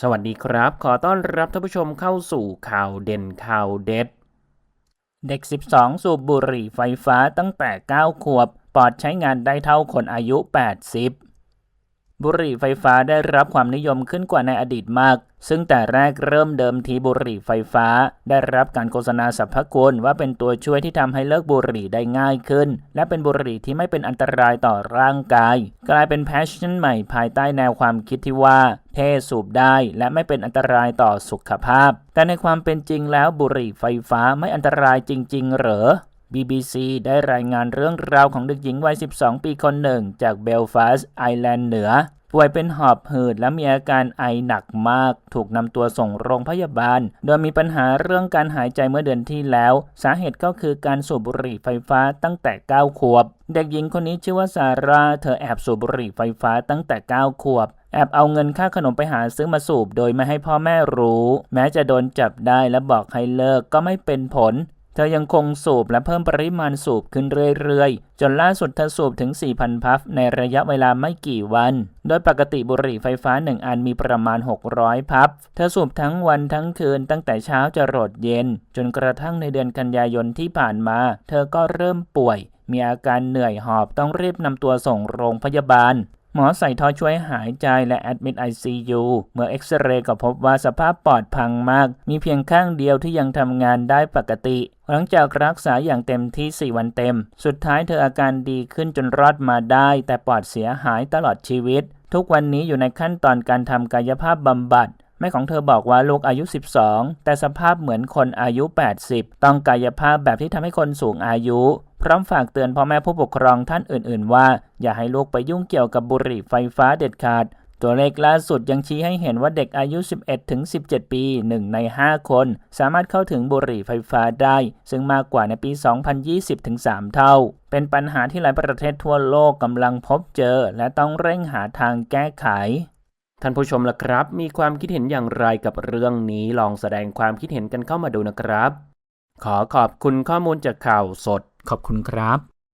สวัสดีครับ ขอต้อนรับท่านผู้ชมเข้าสู่ข่าวเด่นข่าวเด็ด เด็ก 12 สูบบุหรี่ไฟฟ้าตั้งแต่ 9 ขวบ ปอดใช้งานได้เท่าคนอายุ 80 บุหรี่ไฟฟ้าได้รับความนิยมขึ้นกว่าในอดีตมาก ซึ่งแต่แรกเริ่มเดิมทีบุหรี่ไฟฟ้า ได้รับการโฆษณาสรรพคุณว่าเป็นตัวช่วยที่ทำให้เลิกบุหรี่ได้ง่ายขึ้น และเป็นบุหรี่ที่ไม่เป็นอันตรายต่อร่างกาย กลายเป็นแพชชั่นใหม่ภายใต้แนวความคิดที่ว่า เท่สูบได้และไม่เป็นอันตรายต่อสุขภาพ แต่ในความเป็นจริงแล้วบุหรี่ไฟฟ้าไม่อันตรายจริง ๆ เหรอ BBC ได้รายงานเรื่องราวของเด็กหญิงวัย 12 ปีคนหนึ่ง จากเบลฟาสต์ไอร์แลนด์เหนือ ป่วยเป็นหอบหืดและมีอาการไอหนักมาก ถูกนำตัวส่งโรงพยาบาล โดยมีปัญหาเรื่องการหายใจเมื่อเดือนที่แล้ว สาเหตุก็คือการสูบบุหรี่ไฟฟ้าตั้งแต่ 9 ขวบ เด็กหญิงคนนี้ชื่อว่าซาร่า เธอแอบสูบบุหรี่ไฟฟ้าตั้งแต่ 9 ขวบแอบเอาเงินค่าขนมไปหาซื้อมาสูบโดยไม่ให้พ่อแม่รู้ แม้จะโดนจับได้และบอกให้เลิกก็ไม่เป็นผล เธอยังคงสูบและเพิ่มปริมาณสูบขึ้นเรื่อยๆ จนล่าสุดเธอสูบถึง 4,000 พัฟในระยะเวลาไม่กี่วัน โดยปกติบุหรี่ไฟฟ้า 1 อันมีประมาณ 600 พัฟ เธอสูบทั้งวันทั้งคืนตั้งแต่เช้าจะรดเย็น จนกระทั่งในเดือนกันยายนที่ผ่านมา เธอก็เริ่มป่วยมีอาการเหนื่อยหอบต้องรีบนำตัวส่งโรงพยาบาล หมอใส่ท่อช่วยหายใจและแอดมิด ICU เมื่อเอ็กซเรย์ก็พบว่าสภาพปอดพังมาก มีเพียงข้างเดียวที่ยังทำงานได้ปกติ หลังจากรักษาอย่างเต็มที่ 4 วันเต็ม สุดท้ายเธออาการดีขึ้นจนรอดมาได้ แต่ปอดเสียหายตลอดชีวิต ทุกวันนี้อยู่ในขั้นตอนการทำกายภาพบำบัดแม่ของเธอบอกว่าลูกอายุ 12 แต่สภาพเหมือนคนอายุ 80 ต้องกายภาพแบบที่ทำให้คนสูงอายุ พร้อมฝากเตือนพ่อแม่ผู้ปกครองท่านอื่น ๆ ว่า อย่าให้ลูกไปยุ่งเกี่ยวกับบุหรี่ไฟฟ้าเด็ดขาด ตัวเลขล่าสุดยังชี้ให้เห็นว่าเด็กอายุ 11-17 ปี 1 ใน 5 คน สามารถเข้าถึงบุหรี่ไฟฟ้าได้ ซึ่งมากกว่าในปี 2020-3เท่า เป็นปัญหาที่หลายประเทศทั่วโลกกำลังพบเจอ และต้องเร่งหาทางแก้ไขท่านผู้ชมล่ะครับ มีความคิดเห็นอย่างไรกับเรื่องนี้ลองแสดงความคิดเห็นกันเข้ามาดูนะครับ ขอขอบคุณข้อมูลจากข่าวสด ขอบคุณครับ